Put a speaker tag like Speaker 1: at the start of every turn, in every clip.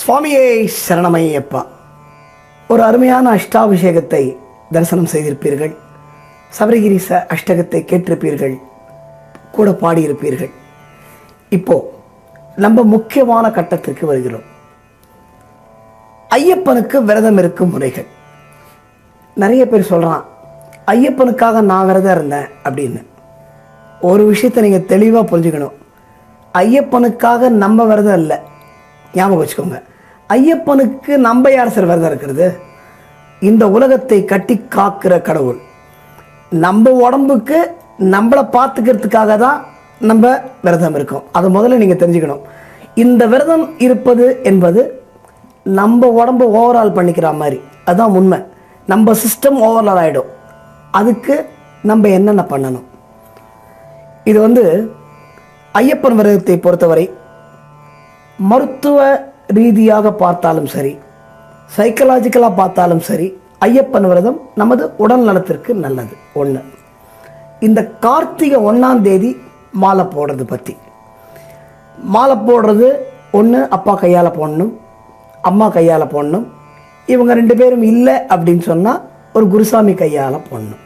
Speaker 1: சுவாமியே சரணமையப்பா. ஒரு அருமையான அஷ்டாபிஷேகத்தை தரிசனம் செய்திருப்பீர்கள். சபரிகிரி ச அஷ்டகத்தை கேட்டிருப்பீர்கள். கூட பாடியிருப்பீர்கள். இப்போ நம்ம முக்கியமான கட்டத்திற்கு வருகிறோம். ஐயப்பனுக்கு விரதம் இருக்கும் முறைகள். நிறைய பேர் சொல்கிறான் ஐயப்பனுக்காக நான் விரதம் இருந்தேன் அப்படின்னு. ஒரு விஷயத்தை நீங்கள் தெளிவாக புரிஞ்சுக்கணும். ஐயப்பனுக்காக நம்ம விரதம் இல்லை. ஞாபகம் வச்சுக்கோங்க. ஐயப்பனுக்கு நம்ம யார் சார் விரதம் இருக்கிறது? இந்த உலகத்தை கட்டி காக்கிற கடவுள். நம்ம உடம்புக்கு நம்மளை பார்த்துக்கிறதுக்காக தான் நம்ம விரதம் இருக்கோம். அதை முதல்ல நீங்கள் தெரிஞ்சுக்கணும். இந்த விரதம் இருப்பது என்பது நம்ம உடம்பு ஓவரால் பண்ணிக்கிற மாதிரி. அதுதான் உண்மை. நம்ம சிஸ்டம் ஓவரால் ஆகிடும் அதுக்கு நம்ம என்னென்ன பண்ணணும்? இது வந்து ஐயப்பன் விரதத்தை பொறுத்தவரை மருத்துவ ரீதியாக பார்த்தாலும் சரி சைக்கலாஜிக்கலாக பார்த்தாலும் சரி ஐயப்பன் விரதம் நமது உடல் நலத்திற்கு நல்லது. ஒன்று இந்த கார்த்திகை ஒன்றாம் தேதி மாலை போடுறது பற்றி மாலை போடுறது ஒன்று அப்பா கையால் போடணும் அம்மா கையால் போடணும் இவங்க ரெண்டு பேரும் இல்லை அப்படின்னு சொன்னால் ஒரு குருசாமி கையால் போடணும்.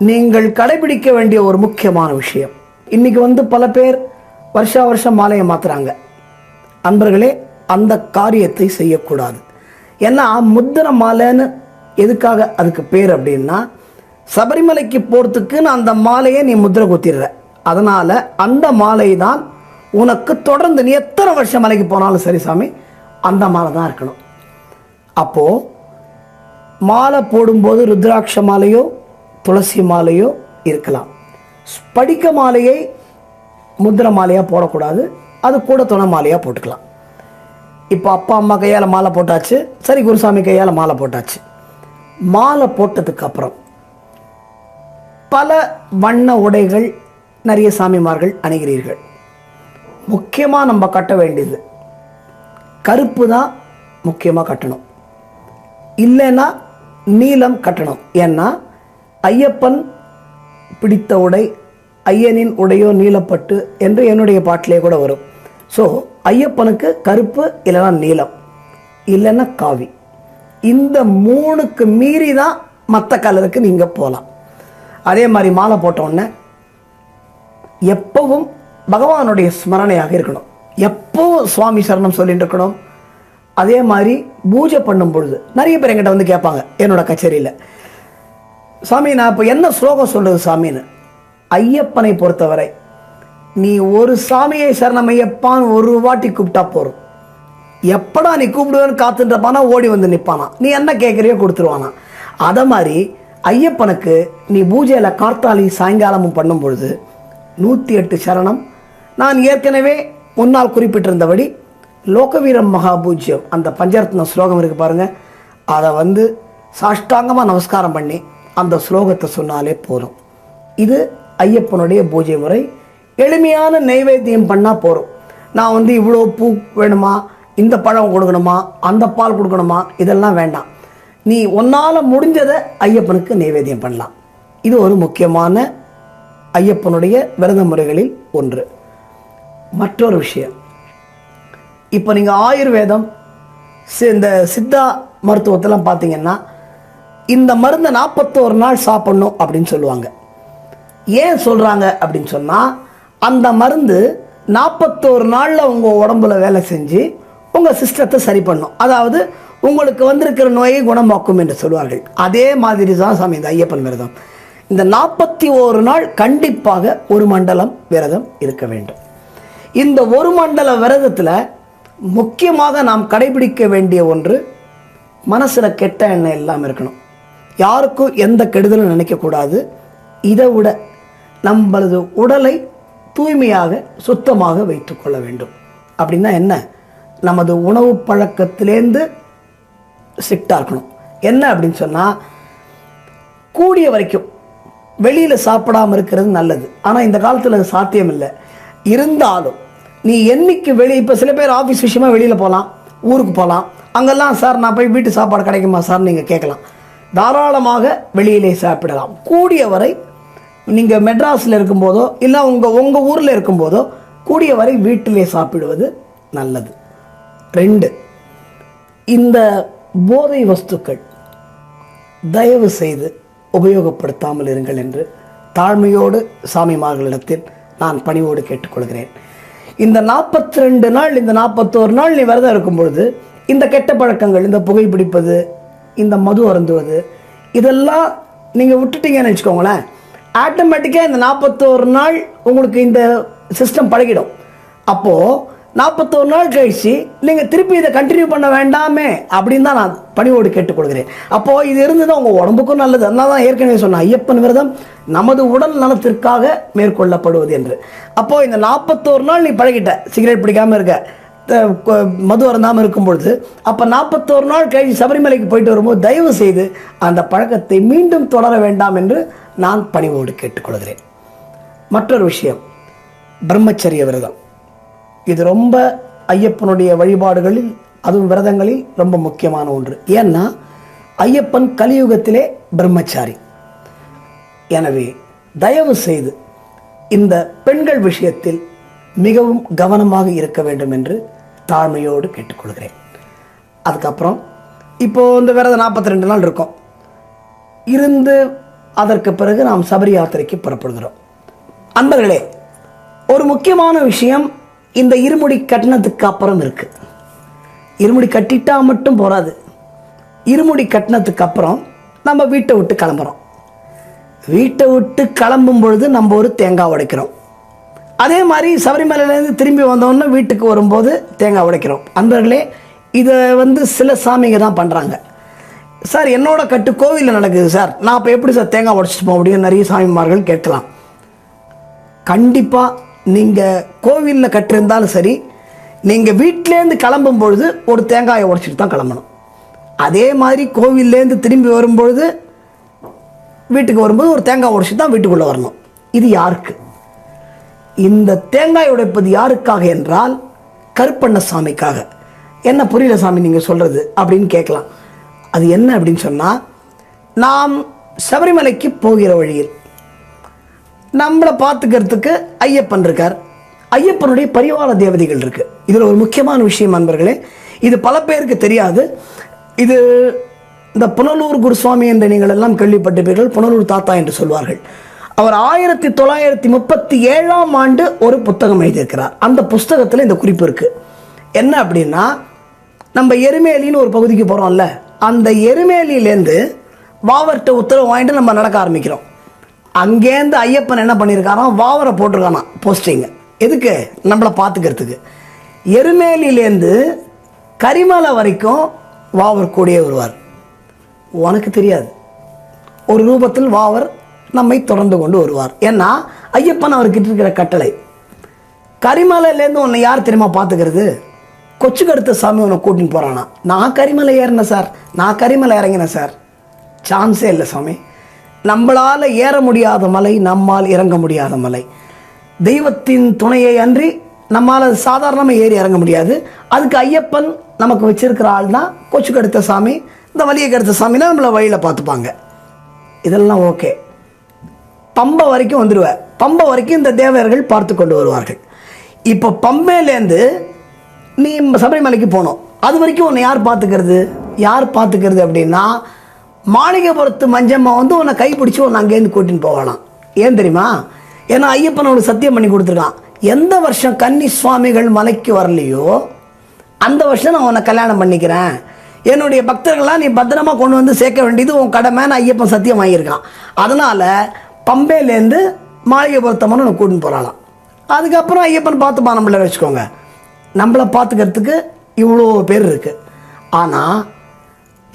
Speaker 1: நீங்கள் கடைபிடிக்க வேண்டிய ஒரு முக்கியமான விஷயம். இன்றைக்கி வந்து பல பேர் வருஷா வருஷம் மாலையை மாற்றுறாங்க அன்பர்களே அந்த காரியத்தை செய்யக்கூடாது. ஏன்னா முத்திர மாலைன்னு எதுக்காக அதுக்கு பேர் அப்படின்னா சபரிமலைக்கு போகிறதுக்குன்னு அந்த மாலையை நீ முத்திரை குத்திடுற. அதனால் அந்த மாலை தான் உனக்கு தொடர்ந்து நீ எத்தனை வருஷம் மலைக்கு போனாலும் சரி சாமி அந்த மாலை தான் இருக்கணும். அப்போது மாலை போடும்போது ருத்ராட்ச மாலையோ துளசி மாலையோ இருக்கலாம். படிக்க மாலையை முத்திர மாலையாக போடக்கூடாது. அது கூட துணை மாலையாக போட்டுக்கலாம். இப்போ அப்பா அம்மா கையால் மாலை போட்டாச்சு. சரி குருசாமி கையால் மாலை போட்டாச்சு. மாலை போட்டதுக்கு அப்புறம் பல வண்ண உடைகள் நிறைய சாமிமார்கள் அணிகிறீர்கள். முக்கியமாக நம்ம கட்ட வேண்டியது கருப்பு தான் முக்கியமாக கட்டணும். இல்லைன்னா நீலம் கட்டணும். ஏன்னா ஐயப்பன் பிடித்த உடை ஐயனின் உடையோ நீலப்பட்டு என்று என்னுடைய பாட்டிலே கூட வரும். ஸோ ஐயப்பனுக்கு கருப்பு இல்லைன்னா நீலம் இல்லைன்னா காவி. இந்த மூணுக்கு மீறி தான் மற்ற கலருக்கு நீங்கள் போகலாம் அதே மாதிரி மாலை போட்டோன்னே எப்பவும் பகவானுடைய ஸ்மரணையாக இருக்கணும். எப்பவும் சுவாமி சரணம் சொல்லிட்டு இருக்கணும்? அதே மாதிரி பூஜை பண்ணும் பொழுது. நிறைய பேர் எங்கிட்ட வந்து கேட்பாங்க என்னோட கச்சேரியில். சாமி நான் இப்போ என்ன ஸ்லோகம் சொல்கிறது சாமின்னு? ஐயப்பனை பொறுத்தவரை நீ ஒரு சாமியை சரணம் ஐயப்பான் ஒரு வாட்டி கூப்பிட்டா போதும். எப்படா நீ கூப்பிடுவேன்னு காத்துன்றப்பானா ஓடி வந்து நிற்பானா நீ என்ன கேட்குறியோ கொடுத்துருவானா? அதை மாதிரி ஐயப்பனுக்கு நீ பூஜையில் கார்த்தாலி சாயங்காலமும் பண்ணும் பொழுது நூற்றி எட்டு சரணம். நான் ஏற்கனவே முன்னால் குறிப்பிட்டிருந்தபடி லோகவீரம் மகாபூஜ்யம் அந்த பஞ்சரத்ன ஸ்லோகம் இருக்கு பாருங்கள் அதை வந்து சாஷ்டாங்கமாக நமஸ்காரம் பண்ணி அந்த ஸ்லோகத்தை சொன்னாலே போதும். இது ஐயப்பனுடைய பூஜை முறை. எளிமையான நைவேத்தியம் பண்ணால் போதும் நான் வந்து இவ்வளோ பூ வேணுமா? இந்த பழம் கொடுக்கணுமா? அந்த பால் கொடுக்கணுமா? இதெல்லாம் வேண்டாம். நீ உன்னால் முடிஞ்சதை ஐயப்பனுக்கு நைவேத்தியம் பண்ணலாம். இது ஒரு முக்கியமான ஐயப்பனுடைய விரத முறைகளில் ஒன்று. மற்றொரு விஷயம். இப்போ நீங்கள் ஆயுர்வேதம் சி- இந்த சித்தா மருத்துவத்தெல்லாம் பார்த்தீங்கன்னா இந்த மருந்தை நாற்பத்தோரு நாள் சாப்பிட்ணும் அப்படின்னு சொல்லுவாங்க. ஏன் சொல்கிறாங்க அப்படின்னு சொன்னால் அந்த மருந்து நாற்பத்தோரு நாளில் உங்கள் உடம்புல வேலை செஞ்சு உங்கள் சிஸ்டத்தை சரி பண்ணும். அதாவது உங்களுக்கு வந்திருக்கிற நோயை குணமாக்கும் என்று சொல்வார்கள். அதே மாதிரி தான் சாமி இந்த ஐயப்பன் விரதம். இந்த நாற்பத்தி ஓரு நாள் கண்டிப்பாக ஒரு மண்டலம் விரதம் இருக்க வேண்டும். இந்த ஒரு மண்டல விரதத்தில் முக்கியமாக நாம் கடைபிடிக்க வேண்டிய ஒன்று மனசில் கெட்ட எண்ணம் இல்லாமல் இருக்கணும். யாருக்கும் எந்த கெடுதலும் நினைக்கக்கூடாது. இதை விட நம்மளது உடலை தூய்மையாக சுத்தமாக வைத்துக்கொள்ள வேண்டும். அப்படின்னா என்ன? நமது உணவு பழக்கத்திலேருந்து ஸ்ட்ரிக்டாக இருக்கணும். என்ன அப்படின்னு சொன்னால் கூடிய வரைக்கும் வெளியில் சாப்பிடாம இருக்கிறது நல்லது. ஆனால் இந்த காலத்தில் அது சாத்தியம் இல்லை இருந்தாலும் நீ என்னைக்கு வெளியே இப்போ சில பேர் ஆஃபீஸ் விஷயமா வெளியில் போகலாம் ஊருக்கு போகலாம் அங்கெல்லாம் சார் நான் போய் வீட்டு சாப்பாடு கிடைக்குமா சார் நீங்கள் கேட்கலாம். தாராளமாக வெளியிலே சாப்பிடலாம். கூடிய வரை நீங்கள் மெட்ராஸில் இருக்கும்போதோ இல்லை உங்கள் உங்கள் ஊரில் இருக்கும்போதோ கூடிய வரை வீட்டிலே சாப்பிடுவது நல்லது. ரெண்டு இந்த போதை வஸ்துக்கள் தயவு செய்து உபயோகப்படுத்தாமல் இருங்கள் என்று தாழ்மையோடு சாமிமார்களிடத்தில் நான் பணிவோடு கேட்டுக்கொள்கிறேன். இந்த நாற்பத்தி ரெண்டு நாள் இந்த நாற்பத்தோரு நாள் நீ விரதம் இருக்கும் பொழுது இந்த கெட்ட பழக்கங்கள் இந்த புகைப்பிடிப்பது இந்த மது அருந்துவது இதெல்லாம் நீங்கள் விட்டுட்டீங்கன்னு வச்சுக்கோங்களேன். ஆட்டோமேட்டிக்காக இந்த நாற்பத்தோரு நாள் உங்களுக்கு இந்த சிஸ்டம் பழகிடும். அப்போது நாற்பத்தோரு நாள் கழிச்சு நீங்கள் திருப்பி இதை கண்டினியூ பண்ண வேண்டாமே அப்படின்னு தான் நான் பணிவோடு கேட்டுக்கொள்கிறேன். அப்போது இது இருந்தது உங்கள் உடம்புக்கும் நல்லது. அதனால தான் ஏற்கனவே சொன்னேன் ஐயப்பன் விரதம் நமது உடல் நலத்திற்காக மேற்கொள்ளப்படுவது என்று. அப்போது இந்த நாற்பத்தோரு நாள் நீ பழகிட்ட. சிகரெட் பிடிக்காமல் இருக்க. மது அருந்தாமல் இருக்கும் பொழுது அப்போ நாற்பத்தோரு நாள் கழிஞ்சு சபரிமலைக்கு போயிட்டு வரும்போது தயவு செய்து அந்த பழக்கத்தை மீண்டும் தொடர வேண்டாம் என்று நான் பணிவோடு கேட்டுக்கொள்கிறேன். மற்றொரு விஷயம் பிரம்மச்சரிய விரதம். இது ரொம்ப ஐயப்பனுடைய வழிபாடுகளில் அதுவும் விரதங்களில் ரொம்ப முக்கியமான ஒன்று. ஏன்னா ஐயப்பன் கலியுகத்திலே பிரம்மச்சாரி. எனவே தயவு செய்து இந்த பெண்கள் விஷயத்தில் மிகவும் கவனமாக இருக்க வேண்டும் என்று தாழ்மையோடு கேட்டுக்கொள்கிறேன். அதுக்கப்புறம் இப்போ இந்த விரதம் நாற்பத்தி ரெண்டு நாள் இருக்கும். இருந்து அதற்கு பிறகு நாம் சபரி யாத்திரைக்கு புறப்படுகிறோம். அன்பர்களே ஒரு முக்கியமான விஷயம் இந்த இருமுடி கட்டணத்துக்கு அப்புறம் இருக்குது இருமுடி கட்டிட்டா மட்டும் போகாது இருமுடி கட்டினத்துக்கு அப்புறம் நம்ம வீட்டை விட்டு கிளம்புறோம். வீட்டை விட்டு கிளம்பும் பொழுது நம்ம ஒரு தேங்காய் உடைக்கிறோம். அதே மாதிரி சபரிமலையிலேருந்து திரும்பி வந்தோன்னே வீட்டுக்கு வரும்போது தேங்காய் உடைக்கிறோம். அன்பர்களே இதை வந்து சில சாமிங்க தான் பண்ணுறாங்க சார் என்னோட கட்டு கோவிலில் நடக்குது சார். நான் இப்போ எப்படி சார் தேங்காய் உடைச்சிட்டு போக முடியும் நிறைய சாமிமார்கள் கேட்கலாம். கண்டிப்பாக நீங்கள் கோவிலில் கட்டிருந்தாலும் சரி நீங்கள் வீட்டிலேருந்து கிளம்பும் பொழுது ஒரு தேங்காயை உடைச்சிட்டு தான் கிளம்பணும். அதே மாதிரி கோவில்லேருந்து திரும்பி வரும்பொழுது வீட்டுக்கு வரும்போது ஒரு தேங்காய் உடைச்சிட்டு தான் வீட்டுக்குள்ளே வரணும். இது யாருக்கு? இந்த தேங்காய் உடைப்பது யாருக்காக என்றால் கருப்பண்ண சாமிக்காக என்ன புரியல சாமி நீங்கள் சொல்கிறது அப்படின்னு கேட்கலாம். அது என்ன அப்படின்னு சொன்னால் நாம் சபரிமலைக்கு போகிற வழியில் நம்மளை பார்த்துக்கிறதுக்கு ஐயப்பன் இருக்கார். ஐயப்பனுடைய பரிவார தேவதைகள் இருக்கு. இதில் ஒரு முக்கியமான விஷயம் நண்பர்களே இது பல பேருக்கு தெரியாது. இது இந்த புனலூர் குருசுவாமி என்று நீங்கள் எல்லாம் கேள்விப்பட்டிருப்பீர்கள். புனலூர் தாத்தா என்று சொல்வார்கள். அவர் ஆயிரத்தி தொள்ளாயிரத்தி முப்பத்தி ஏழாம் ஆண்டு ஒரு புத்தகம் எழுதியிருக்கிறார். அந்த புஸ்தகத்தில் இந்த குறிப்பு இருக்குது என்ன அப்படின்னா நம்ம எருமேலின்னு ஒரு பகுதிக்கு போகிறோம்ல அந்த எருமேலியிலேருந்து வாவர்கிட்ட உத்தரவு வாங்கிட்டு நம்ம நடக்க ஆரம்பிக்கிறோம். அங்கேருந்து ஐயப்பன் என்ன பண்ணியிருக்காராம் வாவரை போட்டிருக்கானா போஸ்டிங்கு எதுக்கு? நம்மளை பார்த்துக்கிறதுக்கு எருமேலியிலேருந்து கரிமலை வரைக்கும் வாவர் கூடயே வருவார். உனக்கு தெரியாது. ஒரு ரூபத்தில் வாவர் நம்மை தொடர்ந்து கொண்டு வருவார். ஏன்னா ஐயப்பன் அவர்கிட்ட இருக்கிற கட்டளை கரிமலையிலேருந்து உன்னை யார் தெரியுமா பார்த்துக்கிறது? கொச்சு கடுத்த சாமி உன்னை கூட்டின்னு போகிறானா நான் கரிமலை ஏறினேன் சார். நான் கரிமலை இறங்கினேன் சார். சான்ஸே இல்லை சாமி. நம்மளால் ஏற முடியாத மலை நம்மால் இறங்க முடியாத மலை. தெய்வத்தின் துணையை அன்றி நம்மால் சாதாரணமாக ஏறி இறங்க முடியாது. அதுக்கு ஐயப்பன் நமக்கு வச்சிருக்கிற ஆள் தான் கொச்சு கடுத்த சாமி. இந்த வலியை கடுத்த சாமினா நம்மளை வழியில் பார்த்துப்பாங்க. இதெல்லாம் ஓகே. பம்பை வரைக்கும் வந்துடுவேன் பம்பை வரைக்கும் இந்த தேவர்கள் பார்த்து கொண்டு வருவார்கள். இப்போ பம்பையிலேருந்து நீ சபரிமலைக்கு போகணும் அது வரைக்கும் உன்னை யார் பார்த்துக்கிறது? யார் பார்த்துக்கிறது அப்படின்னா மாளிகைபுரத்து மஞ்சம்மா வந்து உன்னை கைப்பிடிச்சி உன்னை அங்கேருந்து கூட்டின்னு போகலாம் ஏன் தெரியுமா? ஏன்னா ஐயப்பன் அவனுக்கு சத்தியம் பண்ணி கொடுத்துருக்கான். எந்த வருஷம் கன்னி சுவாமிகள் மலைக்கு வரலையோ அந்த வருஷம் நான் உன்னை கல்யாணம் பண்ணிக்கிறேன். என்னுடைய பக்தர்கள்லாம் நீ பத்திரமா கொண்டு வந்து சேர்க்க வேண்டியது உன் கடமை நான் ஐயப்பன் சத்தியம் வாங்கியிருக்கான். அதனால் பம்பையிலேருந்து மாளிகைபுரத்தம்மன் ஒன்று கூட்டின்னு போகிறாளாம் அதுக்கப்புறம் ஐயப்பன் பார்த்துப்பா நம்மள வச்சுக்கோங்க. நம்மளை பார்த்துக்கிறதுக்கு இவ்வளோ பேர் இருக்குது ஆனால்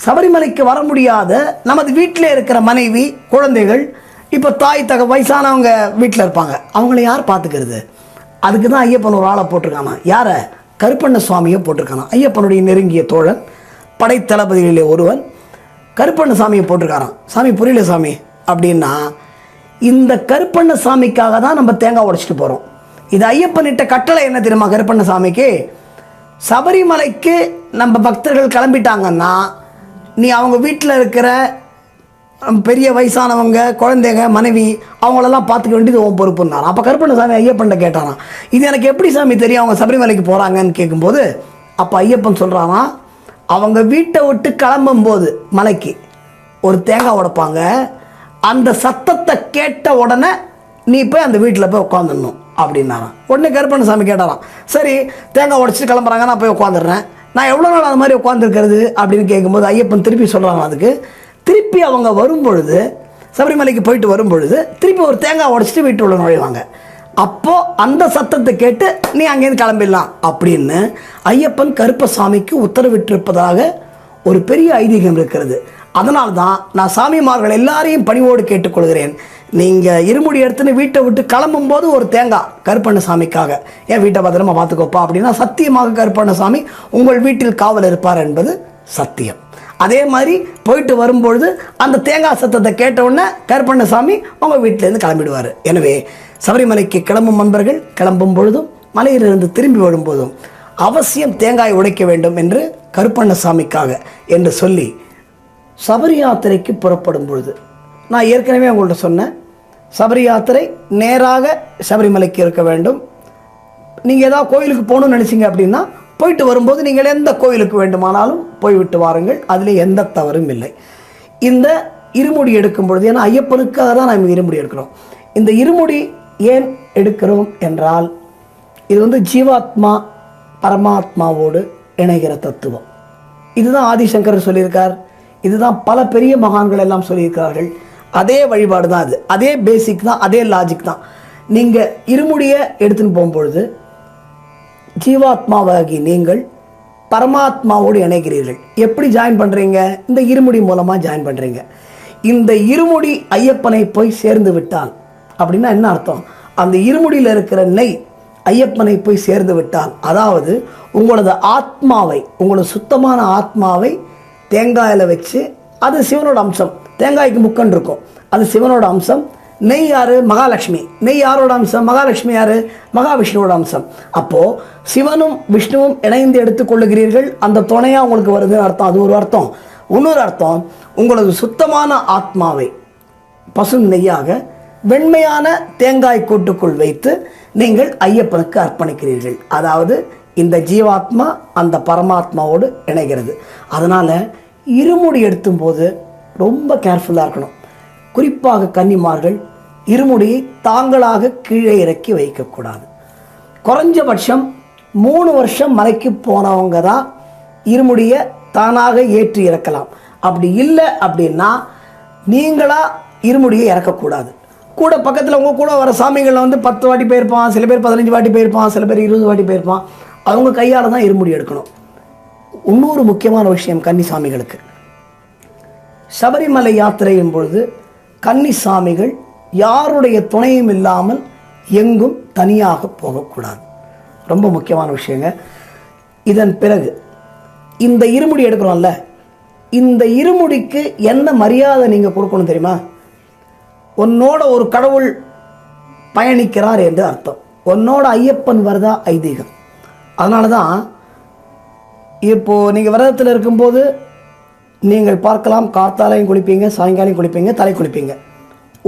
Speaker 1: சபரிமலைக்கு வர முடியாத நமது வீட்டில் இருக்கிற மனைவி குழந்தைகள் இப்போ தாய் தக வயசானவங்க வீட்டில் இருப்பாங்க. அவங்கள யார் பார்த்துக்கிறது? அதுக்கு தான் ஐயப்பன் ஒரு ஆளை போட்டிருக்கானா? யாரை? கருப்பண்ண சுவாமியை போட்டிருக்கானா? ஐயப்பனுடைய நெருங்கிய தோழன் படைத்தளபதிகளிலே ஒருவன் கருப்பண்ண சாமியை போட்டிருக்காரான் சாமி புரியல சாமி. அப்படின்னா இந்த கருப்பண்ண சாமிக்காக தான் நம்ம தேங்காய் உடைச்சிட்டு போகிறோம் இது ஐயப்பனிட்ட கட்டளை என்ன தெரியுமா கருப்பண்ண சாமிக்கு சபரிமலைக்கு நம்ம பக்தர்கள் கிளம்பிட்டாங்கன்னா நீ அவங்க வீட்டில் இருக்கிற பெரிய வயசானவங்க குழந்தைங்க மனைவி அவங்களெல்லாம் பார்த்துக்க வேண்டியது உன் பொறுப்புன்னாராம் அப்போ கருப்பண்ண சாமி ஐயப்பன்ட்ட கேட்டாராம் இது எனக்கு எப்படி சாமி தெரியும் அவங்க சபரிமலைக்கு போகிறாங்கன்னு கேட்கும்போது அப்போ ஐயப்பன் சொல்கிறானா அவங்க வீட்டை விட்டு கிளம்பும்போது மலைக்கு ஒரு தேங்காய் உடைப்பாங்க. அந்த சத்தத்தை கேட்ட உடனே நீ போய் அந்த வீட்டில் போய் உட்காந்துடணும் அப்படின்னாராம் உடனே கருப்பண்ணசாமி கேட்டாராம் சரி தேங்காய் உடைச்சிட்டு கிளம்புறாங்க நான் போய் உட்காந்துடுறேன் நான் எவ்வளோ நாள் அது மாதிரி உட்காந்துருக்கிறது அப்படின்னு கேட்கும்போது ஐயப்பன் திருப்பி சொல்கிறாங்க அதுக்கு. திருப்பி அவங்க வரும்பொழுது சபரிமலைக்கு போயிட்டு வரும்பொழுது திருப்பி ஒரு தேங்காய் உடச்சிட்டு வீட்டு உள்ள நுழைவாங்க. அப்போது அந்த சத்தத்தை கேட்டு நீ அங்கேருந்து கிளம்பிடலாம். அப்படின்னு ஐயப்பன் கருப்பசாமிக்கு உத்தரவிட்டிருப்பதாக ஒரு பெரிய ஐதீகம் இருக்கிறது. அதனால் தான் நான் சாமிமார்கள் எல்லாரையும் பணிவோடு கேட்டுக்கொள்கிறேன். நீங்கள் இருமுடி எடுத்துன்னு வீட்டை விட்டு கிளம்பும்போது ஒரு தேங்காய் கருப்பண்ணசாமிக்காக என் வீட்டை பத்திரமா பார்த்துக்கோப்பா? அப்படின்னா சத்தியமாக கருப்பண்ணசாமி உங்கள் வீட்டில் காவல் இருப்பார் என்பது சத்தியம். அதே மாதிரி போயிட்டு வரும்பொழுது அந்த தேங்காய் சத்தத்தை கேட்ட உடனே கருப்பண்ணசாமி உங்கள் வீட்டிலேருந்து கிளம்பிடுவார். எனவே சபரிமலைக்கு கிளம்பும் நண்பர்கள் கிளம்பும் பொழுதும் மலையிலிருந்து திரும்பி வரும்போதும் அவசியம் தேங்காய் உடைக்க வேண்டும் என்று கருப்பண்ணசாமிக்காக என்று சொல்லி சபரி யாத்திரைக்கு புறப்படும் பொழுது. நான் ஏற்கனவே உங்கள்கிட்ட சொன்னேன் சபரி யாத்திரை நேராக சபரிமலைக்கு இருக்க வேண்டும். நீங்கள் ஏதாவது கோயிலுக்கு போகணும்னு நினச்சிங்க அப்படின்னா போயிட்டு வரும்போது நீங்கள் எந்த கோயிலுக்கு வேண்டுமானாலும் போய்விட்டு வாருங்கள். அதில் எந்த தவறும் இல்லை. இந்த இருமுடி எடுக்கும் பொழுது ஏன்னா ஐயப்பனுக்காக தான் நாம் இருமுடி எடுக்கிறோம். இந்த இருமுடி ஏன் எடுக்கிறோம் என்றால் இது வந்து ஜீவாத்மா பரமாத்மாவோடு இணைகிற தத்துவம். இதுதான் ஆதிசங்கர் சொல்லியிருக்கார். இதுதான் பல பெரிய மகான்கள் எல்லாம் சொல்லியிருக்கிறார்கள். அதே வழிபாடு தான் அது அதே பேசிக் தான் அதே லாஜிக் தான். நீங்கள் இருமுடியை எடுத்துன்னு போகும்பொழுது ஜீவாத்மாவாகி நீங்கள் பரமாத்மாவோடு இணைகிறீர்கள். எப்படி ஜாயின் பண்ணுறீங்க இந்த இருமுடி மூலமாக ஜாயின் பண்ணுறீங்க இந்த இருமுடி ஐயப்பனை போய் சேர்ந்து விட்டால் அப்படின்னா என்ன அர்த்தம்? அந்த இருமுடியில் இருக்கிற நெய் ஐயப்பனை போய் சேர்ந்து விட்டால் அதாவது உங்களது ஆத்மாவை உங்களது சுத்தமான ஆத்மாவை தேங்காயில் வச்சு அது சிவனோட அம்சம். தேங்காய்க்கு முக்கன் இருக்கும். அது சிவனோட அம்சம். நெய் யாரு? மகாலட்சுமி. நெய் யாரோட அம்சம்? மகாலட்சுமி யாரு? மகாவிஷ்ணுவோட அம்சம். அப்போது சிவனும் விஷ்ணுவும் இணைந்து எடுத்துக்கொள்ளுகிறீர்கள் அந்த துணையாக உங்களுக்கு வருதுன்னு அர்த்தம். அது ஒரு அர்த்தம். இன்னொரு அர்த்தம் உங்களது சுத்தமான ஆத்மாவை பசு நெய்யாக வெண்மையான தேங்காய் கூட்டுக்குள் வைத்து நீங்கள் ஐயப்பனுக்கு அர்ப்பணிக்கிறீர்கள். அதாவது இந்த ஜீவாத்மா அந்த பரமாத்மாவோடு இணைகிறது. அதனால் இருமுடி எடுத்தும் போது ரொம்ப கேர்ஃபுல்லாக இருக்கணும். குறிப்பாக கன்னிமார்கள் இருமுடியை தாங்களாக கீழே இறக்கி வைக்கக்கூடாது. குறைஞ்சபட்சம் மூணு வருஷம் மலைக்கு போனவங்க தான் இருமுடியை தானாக ஏற்றி இறக்கலாம். அப்படி இல்லை அப்படின்னா நீங்களாக இருமுடியை இறக்கக்கூடாது. கூட பக்கத்தில் உங்கள் கூட வர சாமிகளில் வந்து பத்து வாட்டி போயிருப்பான் சில பேர் பதினஞ்சு வாட்டி போயிருப்பான் சில பேர் இருபது வாட்டி போயிருப்பான். அவங்க கையால் தான் இருமுடி எடுக்கணும். இன்னொரு முக்கியமான விஷயம் கன்னி சாமிகளுக்கு சபரிமலை யாத்திரையின் பொழுது கன்னி சாமிகள் யாருடைய துணையும் இல்லாமல் எங்கும் தனியாக போகக்கூடாது. ரொம்ப முக்கியமான விஷயங்க. இதன் பிறகு இந்த இருமுடி எடுக்கிறோம்ல இந்த இருமுடிக்கு என்ன மரியாதை நீங்கள் கொடுக்கணும் தெரியுமா? உன்னோட ஒரு கடவுள் பயணிக்கிறார் என்று அர்த்தம். உன்னோட ஐயப்பன் வரதா ஐதீகம். அதனால தான் இப்போது நீங்கள் விரதத்தில் இருக்கும்போது நீங்கள் பார்க்கலாம் கார்த்தாலையும் குளிப்பீங்க சாயங்காலம் குளிப்பீங்க தலை குளிப்பீங்க.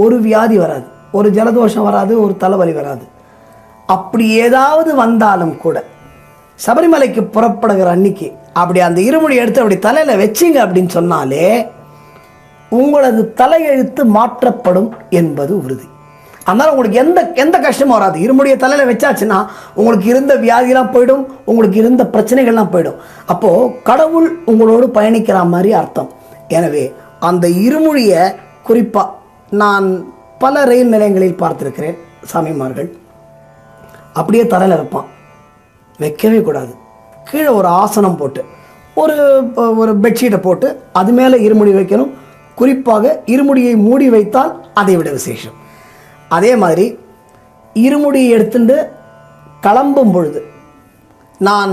Speaker 1: ஒரு வியாதி வராது ஒரு ஜலதோஷம் வராது ஒரு தலைவலி வராது. அப்படி ஏதாவது வந்தாலும் கூட சபரிமலைக்கு புறப்படுகிற அன்னைக்கு அப்படி அந்த இருமொழி எடுத்து அப்படி தலையில் வச்சிங்க அப்படின்னு சொன்னாலே உங்களது தலையெழுத்து மாற்றப்படும் என்பது உறுதி. அதனால் உங்களுக்கு எந்த எந்த கஷ்டமும் வராது. இருமுடைய தலையில் வச்சாச்சுன்னா உங்களுக்கு இருந்த வியாதிலாம் போயிடும் உங்களுக்கு இருந்த பிரச்சனைகள்லாம் போயிடும். அப்போது கடவுள் உங்களோடு பயணிக்கிற மாதிரி அர்த்தம். எனவே அந்த இருமொழியை குறிப்பாக நான் பல ரயில் நிலையங்களில் பார்த்துருக்கிறேன் சாமிமார்கள். அப்படியே தலையில் வைப்பான். வைக்கவே கூடாது. கீழே ஒரு ஆசனம் போட்டு ஒரு ஒரு பெட்ஷீட்டை போட்டு அது மேலே இருமுடி வைக்கணும். குறிப்பாக இருமுடியை மூடி வைத்தால் அதை விட விசேஷம். அதே மாதிரி இருமுடியை எடுத்துட்டு கிளம்பும் பொழுது நான்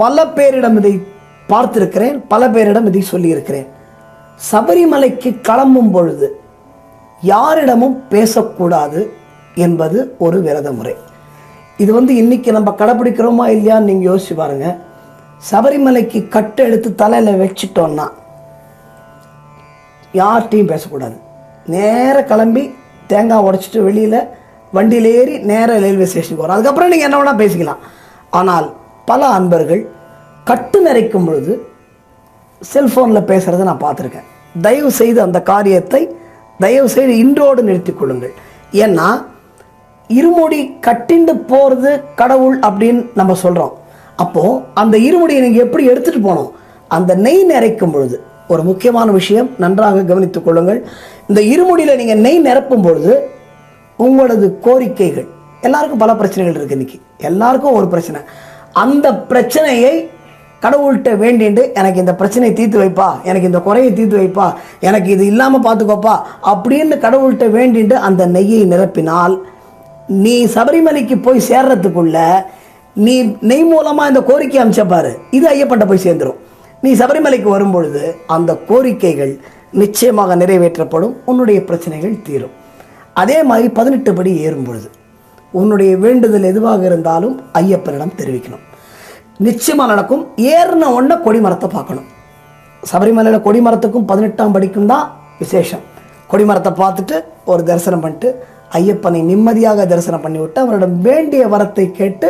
Speaker 1: பல பேரிடம் இதை பார்த்திருக்கிறேன் பல பேரிடம் இதை சொல்லியிருக்கிறேன். சபரிமலைக்கு கிளம்பும் பொழுது யாரிடமும் பேசக்கூடாது என்பது ஒரு விரத முறை. இது வந்து இன்றைக்கி நம்ம கடைப்பிடிக்கிறோமா இல்லையான்னு நீங்கள் யோசிச்சு பாருங்கள் சபரிமலைக்கு கட்டை எடுத்து தலையில் வச்சுட்டோன்னா யார்கிட்டையும் பேசக்கூடாது. நேர கிளம்பி தேங்காய் உடச்சிட்டு வெளியில் வண்டியில் ஏறி நேராக ரயில்வே ஸ்டேஷனுக்கு வரும். அதுக்கப்புறம் நீங்கள் என்ன வேணால் பேசிக்கலாம். ஆனால் பல அன்பர்கள் கட்டு நிறைக்கும் பொழுது செல்ஃபோனில் பேசுகிறத நான் பார்த்துருக்கேன். தயவு செய்து அந்த காரியத்தை தயவு செய்து இன்றோடு நிறுத்தி கொள்ளுங்கள். ஏன்னா இருமுடி கட்டிண்டு போகிறது கடவுள் அப்படின்னு நம்ம சொல்கிறோம் அப்போது அந்த இருமுடியை நீங்கள் எப்படி எடுத்துகிட்டு போகணும்? அந்த நெய் நிறைக்கும் பொழுது. ஒரு முக்கியமான விஷயம். நன்றாக கவனித்துக் கொள்ளுங்கள். இந்த இருமுடியில் நீங்கள் நெய் நிரப்பும் பொழுது உங்களது கோரிக்கைகள் எல்லாருக்கும் பல பிரச்சனைகள் இருக்கு இன்னைக்கு. எல்லாருக்கும் ஒரு பிரச்சனை. அந்த பிரச்சனையை கடவுள்கிட்ட வேண்டிண்டு எனக்கு இந்த பிரச்சனையை தீர்த்து வைப்பா எனக்கு இந்த குறையை தீர்த்து வைப்பா எனக்கு இது இல்லாமல் பார்த்துக்கோப்பா அப்படின்னு கடவுள்கிட்ட வேண்டிண்டு அந்த நெய்யை நிரப்பினால் நீ சபரிமலைக்கு போய் சேர்றதுக்குள்ள நீ நெய் மூலமாக இந்த கோரிக்கை அமைச்சப்பாரு இது ஐயப்பன்ட்ட போய் சேர்ந்துரும். நீ சபரிமலைக்கு வரும்பொழுது அந்த கோரிக்கைகள் நிச்சயமாக நிறைவேற்றப்படும். உன்னுடைய பிரச்சனைகள் தீரும். அதே மாதிரி பதினெட்டு படி ஏறும் பொழுது உன்னுடைய வேண்டுதல் எதுவாக இருந்தாலும் ஐயப்பனிடம் தெரிவிக்கணும். நிச்சயமாக நடக்கும். ஏறின உடனே கொடிமரத்தை பார்க்கணும். சபரிமலையில் கொடிமரத்துக்கும் பதினெட்டாம் படிக்கும் தான் விசேஷம். கொடிமரத்தை பார்த்துட்டு ஒரு தரிசனம் பண்ணிட்டு ஐயப்பனை நிம்மதியாக தரிசனம் பண்ணிவிட்டு அவரிடம் வேண்டிய வரத்தை கேட்டு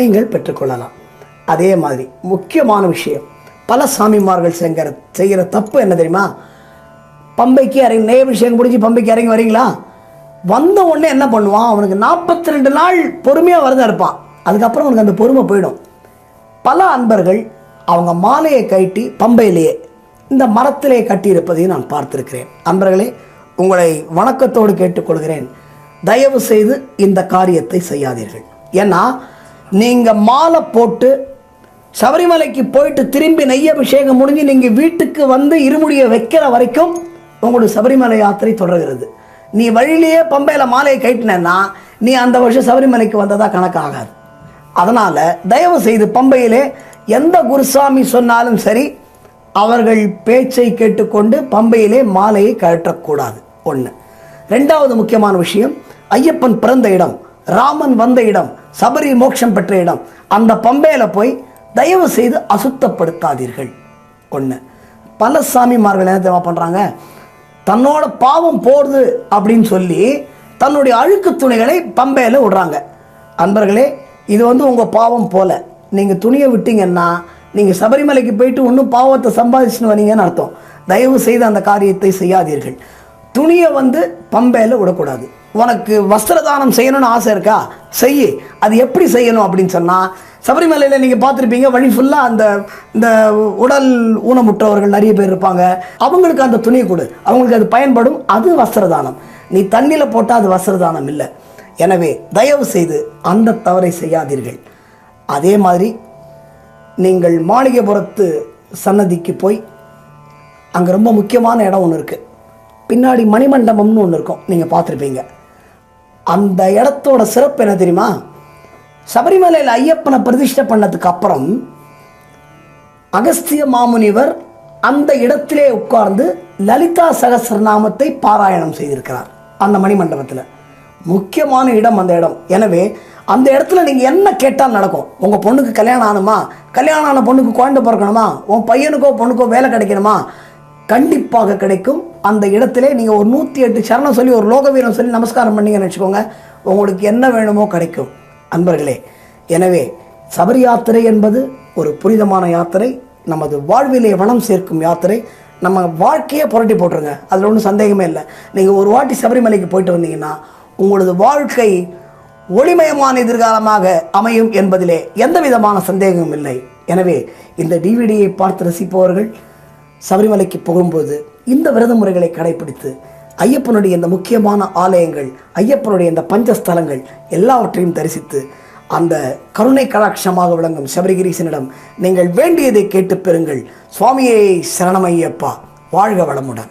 Speaker 1: நீங்கள் பெற்றுக்கொள்ளலாம். அதே மாதிரி முக்கியமான விஷயம். பல சாமிமார்கள் செய்கிற செய்கிற தப்பு என்ன தெரியுமா? பம்பைக்கு இறங்கி நெய்யபிஷேகம் முடிஞ்சு பம்பைக்கு இறங்கி வரீங்களா? வந்த உடனே என்ன பண்ணுவான்? அவனுக்கு நாற்பத்தி ரெண்டு நாள் பொறுமையாக வரதான் இருப்பான். அதுக்கப்புறம் அவனுக்கு அந்த பொறுமை போயிடும். பல அன்பர்கள் அவங்க மாலையை கட்டி பம்பையிலேயே இந்த மரத்திலே கட்டியிருப்பதையும் நான் பார்த்திருக்கிறேன். அன்பர்களே உங்களை வணக்கத்தோடு கேட்டுக்கொள்கிறேன். தயவு செய்து இந்த காரியத்தை செய்யாதீர்கள். ஏன்னா நீங்கள் மாலை போட்டு சபரிமலைக்கு போயிட்டு திரும்பி நெய் அபிஷேகம் முடிஞ்சு நீங்கள் வீட்டுக்கு வந்து இருமுடியை வைக்கிற வரைக்கும் உங்களுடைய சபரிமலை யாத்திரை தொடர்கிறது. நீ வழியிலேயே பம்பையில் மாலையை கட்டினேன்னா நீ அந்த வருஷம் சபரிமலைக்கு வந்ததா கணக்காகாது. அதனால் தயவு செய்து பம்பையிலே எந்த குருசாமி சொன்னாலும் சரி அவர்கள் பேச்சை கேட்டுக்கொண்டு பம்பையிலே மாலையை கழற்றக்கூடாது. ஒன்று ரெண்டாவது முக்கியமான விஷயம் ஐயப்பன் பிறந்த இடம் ராமன் வந்த இடம் சபரி மோட்சம் பெற்ற இடம் அந்த பம்பையில் போய் தயவு செய்து அசுத்தப்படுத்தாதீர்கள். ஒன்று பல சாமிமார்கள் என்ன தெரியுமா பண்ணுறாங்க தன்னோட பாவம் போடுது அப்படின்னு சொல்லி தன்னுடைய அழுக்கு துணிகளை பம்பையில் விடுறாங்க. அன்பர்களே இது வந்து உங்கள் பாவம் போல. நீங்கள் துணியை விட்டீங்கன்னா நீங்கள் சபரிமலைக்கு போயிட்டு இன்னும் பாவத்தை சம்பாதிச்சுன்னு வரீங்கன்னு அர்த்தம். தயவு செய்து அந்த காரியத்தை செய்யாதீர்கள். துணியை வந்து பம்பையில் விடக்கூடாது. உனக்கு வஸ்திரதானம் செய்யணும்னு ஆசை இருக்கா? செய் அது எப்படி செய்யணும் அப்படின்னு சொன்னால் சபரிமலையில் நீங்கள் பார்த்துருப்பீங்க வழி ஃபுல்லாக அந்த இந்த உடல் ஊனமுற்றவர்கள் நிறைய பேர் இருப்பாங்க. அவங்களுக்கு அந்த துணியை கொடு. அவங்களுக்கு அது பயன்படும் அது வஸ்திரதானம். நீ தண்ணியில் போட்டால் அது வஸ்திரதானம் இல்லை. எனவே தயவு செய்து அந்த தவறை செய்யாதீர்கள். அதே மாதிரி நீங்கள் மாளிகைபுரத்து சன்னதிக்கு போய் அங்கே ரொம்ப முக்கியமான இடம் ஒன்று இருக்குது பின்னாடி மணிமண்டபம்னு ஒன்று இருக்கும் நீங்கள் பார்த்துருப்பீங்க. அந்த இடத்தோட சிறப்பு என்ன தெரியுமா? சபரிமலையில் ஐயப்பனை பிரதிஷ்டை பண்ணதுக்கு அப்புறம் அகஸ்திய மாமுனிவர் அந்த இடத்திலே உட்கார்ந்து லலிதா சகசரநாமத்தை பாராயணம் செய்திருக்கிறார் அந்த மணிமண்டபத்தில். முக்கியமான இடம் அந்த இடம். எனவே அந்த இடத்துல நீங்கள் என்ன கேட்டால் நடக்கும். உங்கள் பொண்ணுக்கு கல்யாணம் ஆகணுமா? கல்யாணம் ஆன பொண்ணுக்கு குழந்தை பிறக்கணுமா? உன் பையனுக்கோ பொண்ணுக்கோ வேலை கிடைக்கணுமா? கண்டிப்பாக கிடைக்கும். அந்த இடத்துல நீங்கள் ஒரு நூற்றி எட்டு சரணம் சொல்லி ஒரு லோக வீரம் சொல்லி நமஸ்காரம் பண்ணீங்கன்னு வச்சுக்கோங்க. உங்களுக்கு என்ன வேணுமோ கிடைக்கும். அன்பர்களே எனவே சபரி யாத்திரை என்பது ஒரு புனிதமான யாத்திரை. நமது வாழ்விலே வளம் சேர்க்கும் யாத்திரை. நம்ம வாழ்க்கையே புரட்டி போட்டுருங்க. அதில் ஒன்றும் சந்தேகமே இல்லை. நீங்கள் ஒரு வாட்டி சபரிமலைக்கு போயிட்டு வந்தீங்கன்னா உங்களது வாழ்க்கை ஒளிமயமான எதிர்காலமாக அமையும் என்பதிலே எந்த விதமான சந்தேகமும் இல்லை. எனவே இந்த டிவிடியை பார்த்து ரசிப்பவர்கள் சபரிமலைக்கு போகும்போது இந்த விரத முறைகளை கடைபிடித்து ஐயப்பனுடைய இந்த முக்கியமான ஆலயங்கள் ஐயப்பனுடைய இந்த பஞ்சஸ்தலங்கள் எல்லாவற்றையும் தரிசித்து அந்த கருணை கடாட்சமாக விளங்கும் சபரிகிரீசனிடம் நீங்கள் வேண்டியதை கேட்டு பெறுங்கள். சுவாமியே சரணமையப்பா. வாழ்க வளமுடன்.